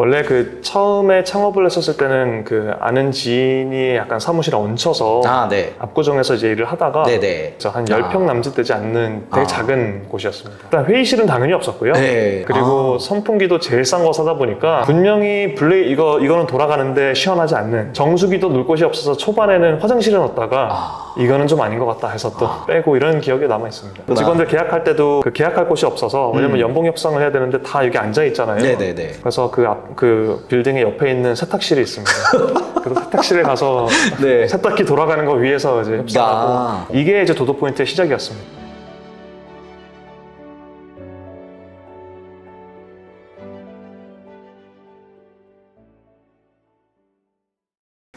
원래 그 처음에 창업을 했었을 때는 그 아는 지인이 약간 사무실에 얹혀서 아, 네. 압구정에서 이제 일을 하다가 네네. 그래서 한 10평 남짓 되지 않는 되게 아. 작은 곳이었습니다. 일단 회의실은 당연히 없었고요. 네. 그리고 선풍기도 제일 싼 거 사다 보니까 분명히 블레이 이거 이거는 돌아가는데 시원하지 않는 정수기도 놀 곳이 없어서 초반에는 화장실에 넣었다가 아. 이거는 좀 아닌 것 같다 해서 또 빼고 이런 기억이 남아 있습니다. 그렇구나. 직원들 계약할 때도 그 계약할 곳이 없어서 왜냐면 음. 연봉 협상을 해야 되는데 다 여기 앉아 있잖아요. 네네네. 그래서 그 앞그 빌딩의 옆에 있는 세탁실이 있습니다. 그래서 세탁실에 가서 네. 세탁기 돌아가는 거 위에서 이제 협상하고 아. 이게 이제 도도 포인트의 시작이었습니다.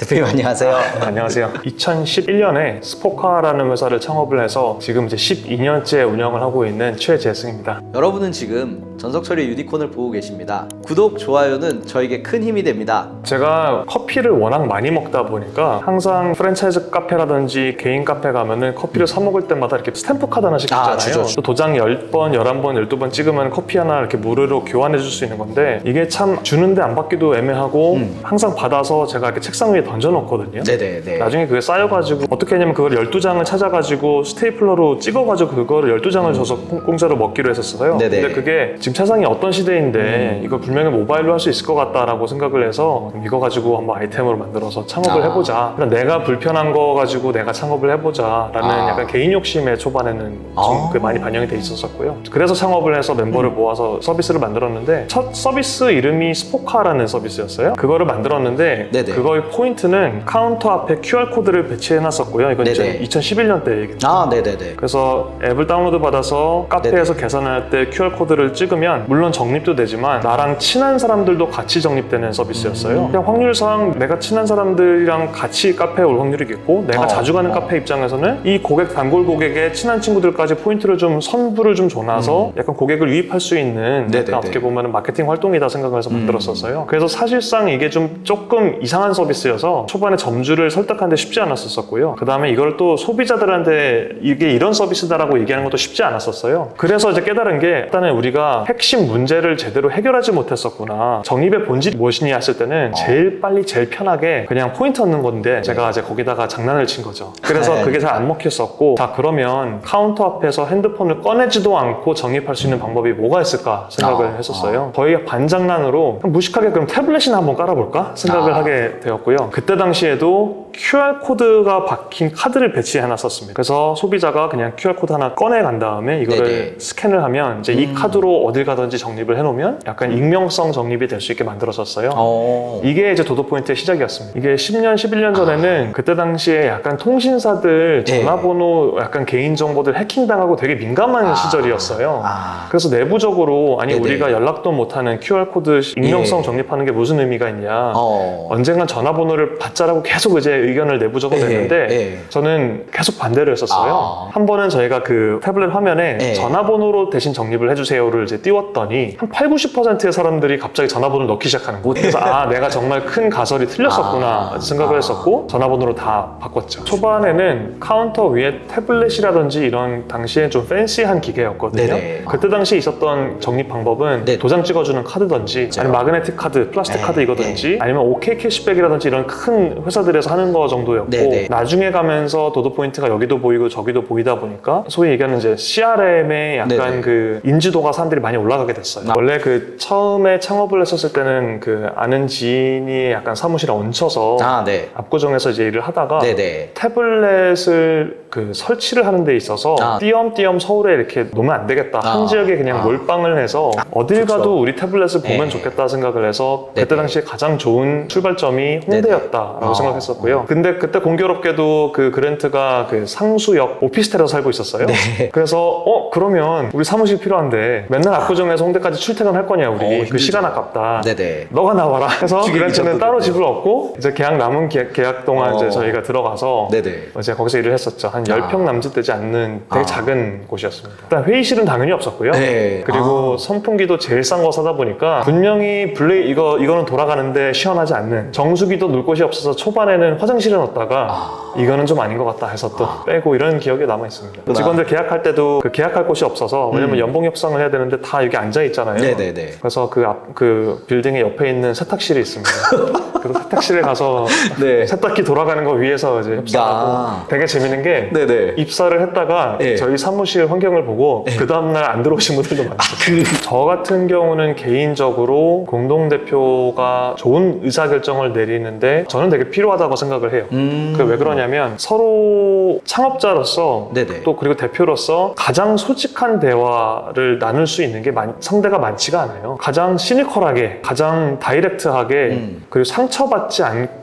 대표님 안녕하세요. 네, 안녕하세요. 2011년에 스포카라는 회사를 창업을 해서 지금 이제 12년째 운영을 하고 있는 최재승입니다. 여러분은 지금 전석철의 유니콘을 보고 계십니다. 구독, 좋아요는 저에게 큰 힘이 됩니다. 제가 커피를 워낙 많이 먹다 보니까 항상 프랜차이즈 카페라든지 개인 카페 가면은 커피를 사 먹을 때마다 이렇게 스탬프 카드 하나씩 아, 주잖아요. 주죠. 또 도장 10번, 11번, 12번 찍으면 커피 하나 이렇게 무료로 교환해 줄 수 있는 건데 이게 참 주는데 안 받기도 애매하고 음. 항상 받아서 제가 이렇게 책상 위에 던져 놓거든요. 네네네. 나중에 그게 쌓여가지고 어떻게 하냐면 그걸 12장을 찾아가지고 스테이플러로 찍어가지고 그거를 12장을 줘서 공- 공짜로 먹기로 했었어요. 음. 네네. 근데 그게 지금 세상이 어떤 시대인데 이걸 분명히 모바일로 할 수 있을 것 같다라고 생각을 해서 이거 가지고 한번 아이템으로 만들어서 창업을 아. 해보자. 내가 불편한 거 가지고 내가 창업을 해보자라는 아. 약간 개인 욕심에 초반에는 좀 아. 그게 많이 반영이 돼 있었었고요. 그래서 창업을 해서 멤버를 모아서 서비스를 만들었는데 첫 서비스 이름이 스포카라는 서비스였어요. 그거를 만들었는데 네네. 그거의 포인트 는 카운터 앞에 QR 코드를 배치해 놨었고요. 이건 이제 네네. 2011년 때 얘기입니다. 아, 네네네. 그래서 앱을 다운로드 받아서 카페에서 계산할 때 QR 코드를 찍으면 물론 적립도 되지만 나랑 친한 사람들도 같이 적립되는 서비스였어요. 음. 그냥 확률상 내가 친한 사람들이랑 같이 카페에 올 확률이 있고 내가 어, 자주 가는 어. 카페 입장에서는 이 고객 단골 고객의 친한 친구들까지 포인트를 좀 선부를 좀 줘놔서 약간 고객을 유입할 수 있는 음. 네네네. 약간 어떻게 보면 마케팅 활동이다 생각을 해서 음. 만들었었어요. 그래서 사실상 이게 좀 조금 이상한 서비스여서 초반에 점주를 설득하는데 쉽지 않았었고요. 그 다음에 이걸 또 소비자들한테 이게 이런 서비스다라고 얘기하는 것도 쉽지 않았었어요. 그래서 이제 깨달은 게 일단은 우리가 핵심 문제를 제대로 해결하지 못했었구나. 정립의 본질이 무엇이냐 했을 때는 제일 빨리 제일 편하게 그냥 포인트 얻는 건데 제가 이제 거기다가 장난을 친 거죠. 그래서 네. 그게 잘 안 먹혔었고 자 그러면 카운터 앞에서 핸드폰을 꺼내지도 않고 정립할 수 있는 방법이 뭐가 있을까 생각을 아, 했었어요. 거의 반장난으로 무식하게 그럼 태블릿이나 한번 깔아볼까 생각을 아. 하게 되었고요. 그때 당시에도 QR 코드가 박힌 카드를 배치해 놨었습니다. 그래서 소비자가 그냥 QR 코드 하나 꺼내 간 다음에 이거를 네네. 스캔을 하면 이제 이 음. 카드로 어딜 가든지 정립을 해놓으면 약간 익명성 정립이 될 수 있게 만들어졌어요. 어. 이게 이제 도도 포인트의 시작이었습니다. 이게 10년, 11년 전에는 그때 당시에 약간 통신사들 네. 전화번호 약간 개인 정보들 해킹당하고 되게 민감한 아. 시절이었어요. 아. 그래서 내부적으로 아니 네네. 우리가 연락도 못하는 QR 코드 익명성 예. 정립하는 게 무슨 의미가 있냐. 어. 언젠간 전화번호를 받자라고 계속 이제 의견을 내부적으로 예, 냈는데 예. 저는 계속 반대를 했었어요. 아. 한 번은 저희가 그 태블릿 화면에 예. 전화번호로 대신 정립을 해주세요를 이제 띄웠더니 한 8, 90%의 사람들이 갑자기 전화번호를 넣기 시작하는 거예요. 그래서 아 내가 정말 큰 가설이 틀렸었구나 아. 생각을 아. 했었고 전화번호로 다 바꿨죠. 초반에는 카운터 위에 태블릿이라든지 이런 당시에 좀 팬시한 기계였거든요. 네네. 그때 당시에 있었던 정립 방법은 네. 도장 찍어주는 카드든지 아니면 마그네틱 카드, 플라스틱 네. 카드 이거든지 아니면 OK 캐시백이라든지 이런 큰 회사들에서 하는 거 정도였고 네네. 나중에 가면서 도도 포인트가 여기도 보이고 저기도 보이다 보니까 소위 얘기하는 이제 CRM의 약간 네네. 그 인지도가 사람들이 많이 올라가게 됐어요. 아. 원래 그 처음에 창업을 했었을 때는 그 아는 지인이 약간 사무실에 얹혀서 아, 네. 압구정에서 이제 일을 하다가 네네. 태블릿을 그 설치를 하는 데 있어서 아. 띄엄띄엄 서울에 이렇게 놓으면 안 되겠다. 아. 한 지역에 그냥 아. 몰빵을 해서 어딜 좋죠. 가도 우리 태블릿을 보면 네. 좋겠다 생각을 해서 그때 네네. 당시에 가장 좋은 출발점이 홍대였다라고 아. 생각했었고요. 근데 그때 공교롭게도 그 그랜트가 그 상수역 오피스텔에서 살고 있었어요. 네. 그래서 어 그러면 우리 사무실 필요한데 맨날 압구정에서 홍대까지 출퇴근할 거냐 우리 어, 그 힘들죠. 시간 아깝다. 네네. 너가 나와라 해서 주객이 그랜트는 따로 있었거든요. 집을 얻고 이제 계약 남은 계약, 계약 동안 어. 이제 저희가 들어가서 네네. 이제 거기서 일을 했었죠. 한 10평 남짓 되지 않는 되게 아. 작은 곳이었습니다. 일단 회의실은 당연히 없었고요. 네. 그리고 아. 선풍기도 제일 싼 거 사다 보니까 분명히 블레이 이거 이거는 돌아가는데 시원하지 않는 정수기도 놀 곳이 없어서 초반에는 화장 화장실에 넣었다가 이거는 좀 아닌 것 같다 해서 또 빼고 이런 기억이 남아 있습니다. 그렇구나. 직원들 계약할 때도 그 계약할 곳이 없어서 왜냐면 연봉 협상을 해야 되는데 다 여기 앉아 있잖아요. 음. 네네네. 그래서 그 앞 그 빌딩의 옆에 있는 세탁실이 있습니다. 그래서 세탁실에 가서 네. 세탁기 돌아가는 거 위에서 이제 협상하고 야. 되게 재밌는 게 네네. 입사를 했다가 네. 저희 사무실 환경을 보고 그 다음 날 안 들어오신 분들도 많았어요. 그저 같은 경우는 개인적으로 공동 대표가 좋은 의사 결정을 내리는데 저는 되게 필요하다고 생각 을 해요. 음. 그왜 그러냐면 서로 창업자로서 네네. 또 그리고 대표로서 가장 솔직한 대화를 나눌 수 있는 게 많- 상대가 많지가 않아요. 가장 시니컬하게, 가장 다이렉트하게 음. 그리고 상처받지 않고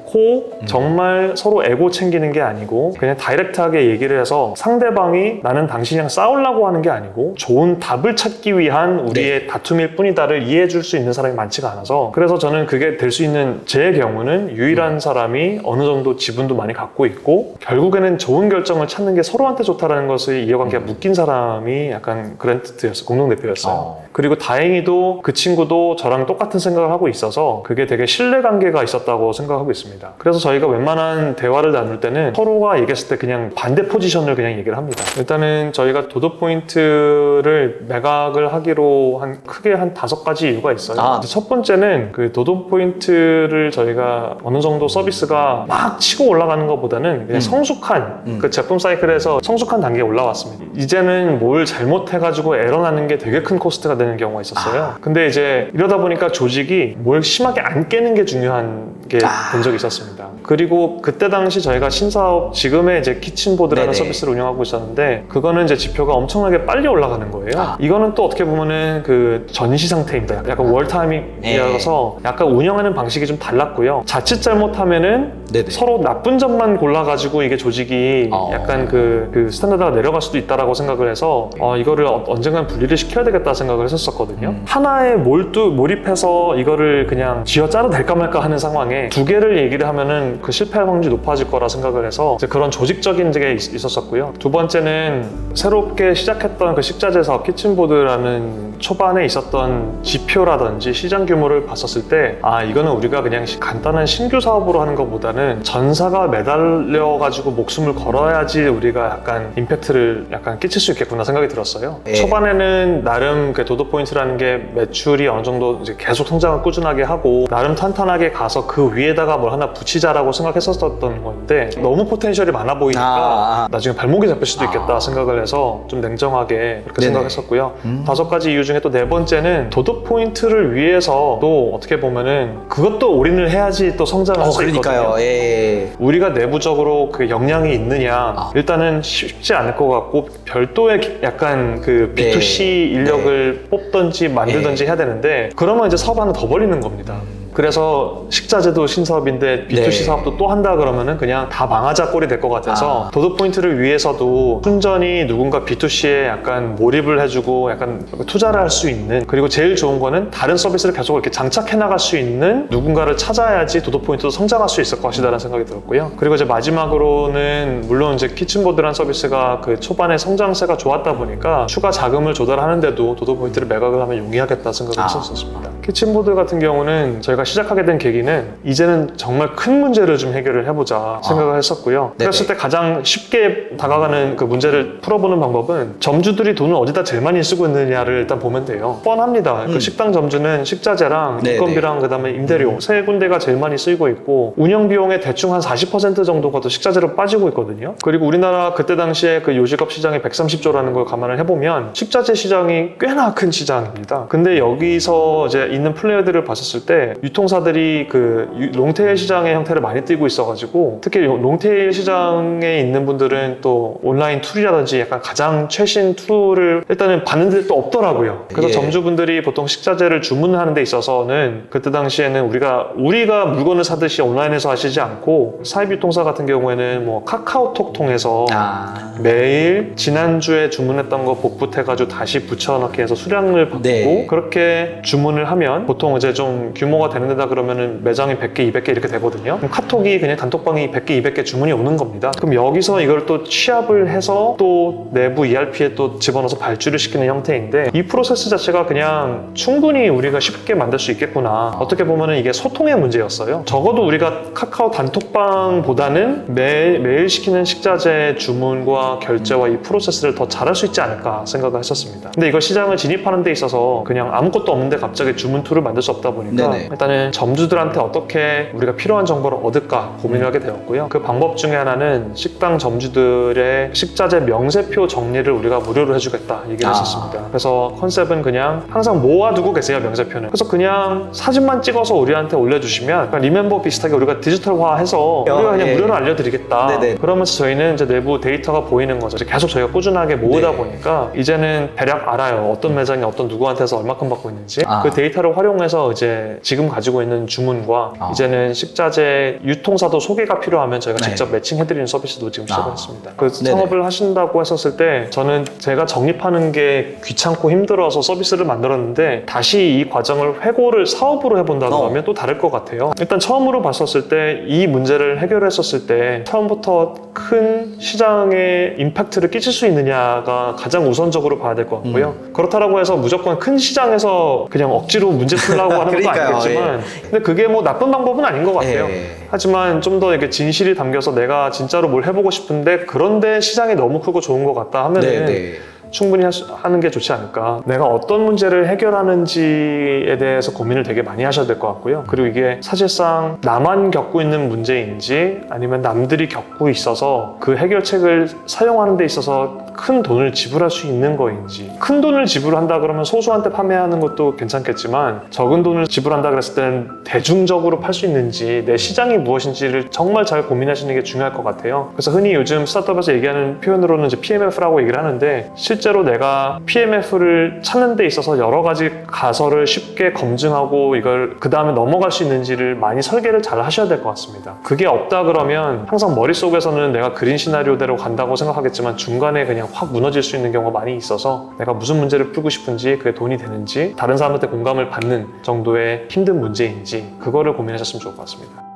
정말 서로 에고 챙기는 게 아니고 그냥 다이렉트하게 얘기를 해서 상대방이 나는 당신이랑 싸우려고 하는 게 아니고 좋은 답을 찾기 위한 우리의 네. 다툼일 뿐이다를 이해해 줄 수 있는 사람이 많지가 않아서 그래서 저는 그게 될 수 있는 제 경우는 유일한 음. 사람이 어느 정도 지분도 많이 갖고 있고 결국에는 좋은 결정을 찾는 게 서로한테 좋다라는 것을 이해관계가 묶인 사람이 약간 그랜트였어요 공동대표였어요 음. 어. 그리고 다행히도 그 친구도 저랑 똑같은 생각을 하고 있어서 그게 되게 신뢰관계가 있었다고 생각하고 있습니다 그래서 저희가 웬만한 대화를 나눌 때는 서로가 얘기했을 때 그냥 반대 포지션을 그냥 얘기를 합니다 일단은 저희가 도도 포인트를 매각을 하기로 한 크게 한 다섯 가지 이유가 있어요 아. 첫 번째는 그 도도 포인트를 저희가 어느 정도 서비스가 막 치고 올라가는 것보다는 그냥 음. 성숙한 음. 그 제품 사이클에서 성숙한 단계에 올라왔습니다. 이제는 뭘 잘못해가지고 에러 나는 게 되게 큰 코스트가 되는 경우가 있었어요. 아. 근데 이제 이러다 보니까 조직이 뭘 심하게 안 깨는 게 중요한 게된 아. 적이 있 었습니다. 그리고 그때 당시 저희가 신사업 지금의 이제 키친보드라는 네네. 서비스를 운영하고 있었는데 그거는 이제 지표가 엄청나게 빨리 올라가는 거예요. 아. 이거는 또 어떻게 보면은 그 전시 상태입니다. 약간 월타임이라서 약간 운영하는 방식이 좀 달랐고요. 자칫 잘못하면은 네네. 서로 나쁜 점만 골라가지고 이게 조직이 어. 약간 그, 그 스탠다드가 내려갈 수도 있다라고 생각을 해서 어, 이거를 어- 언젠간 분리를 시켜야 되겠다 생각을 했었거든요. 음. 하나에 몰두 몰입해서 이거를 그냥 쥐어 짜도 될까 말까 하는 상황에 두 개를 얘기 를 하면은 그 실패할 확률이 높아질 거라 생각을 해서 그런 조직적인 게 있- 있었었고요. 두 번째는 새롭게 시작했던 그 식자재 사업 키친보드라는 초반에 있었던 지표라든지 시장 규모를 봤었을 때 아 이거는 우리가 그냥 시- 간단한 신규 사업으로 하는 것보다는 전사가 매달려 가지고 목숨을 걸어야지 우리가 약간 임팩트를 약간 끼칠 수 있겠구나 생각이 들었어요. 예. 초반에는 나름 그 도도 포인트라는 게 매출이 어느 정도 이제 계속 성장을 꾸준하게 하고 나름 탄탄하게 가서 그 위에다가 뭘 하나 붙이자라고 생각했었던 건데 너무 포텐셜이 많아 보이니까 아, 아. 나중에 발목이 잡힐 수도 있겠다 아. 생각을 해서 좀 냉정하게 그렇게 네네. 생각했었고요. 음. 다섯 가지 이유 중에 또 네 번째는 도덕 포인트를 위해서도 어떻게 보면은 그것도 올인을 해야지 또 성장을 어, 할수 있거든요. 그러니까요. 예. 우리가 내부적으로 그 역량이 있느냐 아. 일단은 쉽지 않을 것 같고 별도의 기- 약간 그 네. B2C 인력을 뽑던지 만들던지 해야 되는데 그러면 이제 사업 하나 더 벌리는 겁니다. 그래서 식자재도 신사업인데 B2C 네. 사업도 또 한다 그러면은 그냥 다 망하자 꼴이 될 것 같아서 아. 도덕 포인트를 위해서도 순전히 누군가 B2C에 약간 몰입을 해주고 약간 투자를 할 수 있는 그리고 제일 좋은 거는 다른 서비스를 계속 이렇게 장착해 나갈 수 있는 누군가를 찾아야지 도덕 포인트도 성장할 수 있을 것이다라는 생각이 들었고요. 그리고 이제 마지막으로는 물론 이제 키친보드란 서비스가 그 초반에 성장세가 좋았다 보니까 추가 자금을 조달하는데도 도덕 포인트를 매각을 하면 용이하겠다 생각을 아. 했었습니다. 키친보드 같은 경우는 저희가 시작하게 된 계기는 이제는 정말 큰 문제를 좀 해결을 해보자 생각을 했었고요. 네네. 그랬을 때 가장 쉽게 다가가는 그 문제를 풀어보는 방법은 점주들이 돈을 어디다 제일 많이 쓰고 있느냐를 일단 보면 돼요. 뻔합니다. 음. 그 식당 점주는 식자재랑 네네. 인건비랑 그다음에 임대료 세 군데가 제일 많이 쓰이고 있고 운영 비용의 대충 한 40% 정도가 또 식자재로 빠지고 있거든요. 그리고 우리나라 그때 당시에 그 요식업 시장이 130조라는 걸 감안을 해보면 식자재 시장이 꽤나 큰 시장입니다. 근데 여기서 이제 있는 플레이어들을 봤었을 때 유통사들이 그 유- 롱테일 시장의 형태를 많이 띠고 있어가지고 특히 요- 롱테일 시장에 있는 분들은 또 온라인 툴이라든지 약간 가장 최신 툴을 일단은 받는 데 또 없더라고요. 그래서 예. 점주분들이 보통 식자재를 주문하는 데 있어서는 그때 당시에는 우리가 우리가 물건을 사듯이 온라인에서 하시지 않고 사입 유통사 같은 경우에는 뭐 카카오톡 통해서 아. 매일 지난주에 주문했던 거 복붙해가지고 다시 붙여넣기 해서 수량을 받고 네. 그렇게 주문을 하면 하면 보통 이제 좀 규모가 되는 데다 그러면은 매장이 100개, 200개 이렇게 되거든요. 그럼 카톡이 그냥 단톡방이 100개, 200개 주문이 오는 겁니다. 그럼 여기서 이걸 또 취합을 해서 또 내부 ERP에 또 집어넣어서 발주를 시키는 형태인데 이 프로세스 자체가 그냥 충분히 우리가 쉽게 만들 수 있겠구나. 어떻게 보면은 이게 소통의 문제였어요. 적어도 우리가 카카오 단톡방보다는 매, 매일 시키는 식자재 주문과 결제와 이 프로세스를 더 잘할 수 있지 않을까 생각을 했었습니다. 근데 이걸 시장을 진입하는 데 있어서 그냥 아무것도 없는데 갑자기 주문 툴을 만들 수 없다 보니까 네네. 일단은 점주들한테 어떻게 우리가 필요한 정보를 얻을까 고민을 하게 되었고요. 그 방법 중에 하나는 식당 점주들의 식자재 명세표 정리를 우리가 무료로 해주겠다 얘기를 아. 했었습니다. 그래서 컨셉은 그냥 항상 모아두고 계세요 명세표는. 그래서 그냥 사진만 찍어서 우리한테 올려주시면 리멤버 비슷하게 우리가 디지털화해서 우리가 그냥 예. 무료로 알려드리겠다. 네네. 그러면서 저희는 이제 내부 데이터가 보이는 거죠. 계속 저희가 꾸준하게 모으다 네. 보니까 이제는 대략 알아요. 어떤 매장이 어떤 누구한테서 얼마큼 받고 있는지. 아. 그 데이터 를 활용해서 이제 지금 가지고 있는 주문과 아. 이제는 식자재 유통사도 소개가 필요하면 저희가 네. 직접 매칭해드리는 서비스도 지금 아. 시작했습니다. 그 네네. 창업을 하신다고 했었을 때 저는 제가 적립하는 게 귀찮고 힘들어서 서비스를 만들었는데 다시 이 과정을 회고를 사업으로 해본다 어. 그러면 또 다를 것 같아요. 일단 처음으로 봤었을 때 이 문제를 해결했었을 때 처음부터 큰 시장에 임팩트를 끼칠 수 있느냐가 가장 우선적으로 봐야 될 것 같고요. 음. 그렇다라고 해서 무조건 큰 시장에서 그냥 억지로 문제 풀라고 하는 것도 그러니까요, 아니겠지만 근데 그게 뭐 나쁜 방법은 아닌 것 같아요. 예. 하지만 좀 더 이렇게 진실이 담겨서 내가 진짜로 뭘 해보고 싶은데 그런데 시장이 너무 크고 좋은 것 같다 하면은 네, 네. 충분히 하는 게 좋지 않을까. 내가 어떤 문제를 해결하는지에 대해서 고민을 되게 많이 하셔야 될 것 같고요. 그리고 이게 사실상 나만 겪고 있는 문제인지 아니면 남들이 겪고 있어서 그 해결책을 사용하는 데 있어서 큰 돈을 지불할 수 있는 거인지 큰 돈을 지불한다 그러면 소수한테 판매하는 것도 괜찮겠지만 적은 돈을 지불한다 그랬을 때는 대중적으로 팔 수 있는지 내 시장이 무엇인지를 정말 잘 고민하시는 게 중요할 것 같아요. 그래서 흔히 요즘 스타트업에서 얘기하는 표현으로는 이제 PMF라고 얘기를 하는데 실제로 내가 PMF를 찾는 데 있어서 여러 가지 가설을 쉽게 검증하고 이걸 그 다음에 넘어갈 수 있는지를 많이 설계를 잘 하셔야 될 것 같습니다. 그게 없다 그러면 항상 머릿속에서는 내가 그린 시나리오대로 간다고 생각하겠지만 중간에 그냥 확 무너질 수 있는 경우가 많이 있어서 내가 무슨 문제를 풀고 싶은지 그게 돈이 되는지 다른 사람한테 공감을 받는 정도의 힘든 문제인지 그거를 고민하셨으면 좋을 것 같습니다.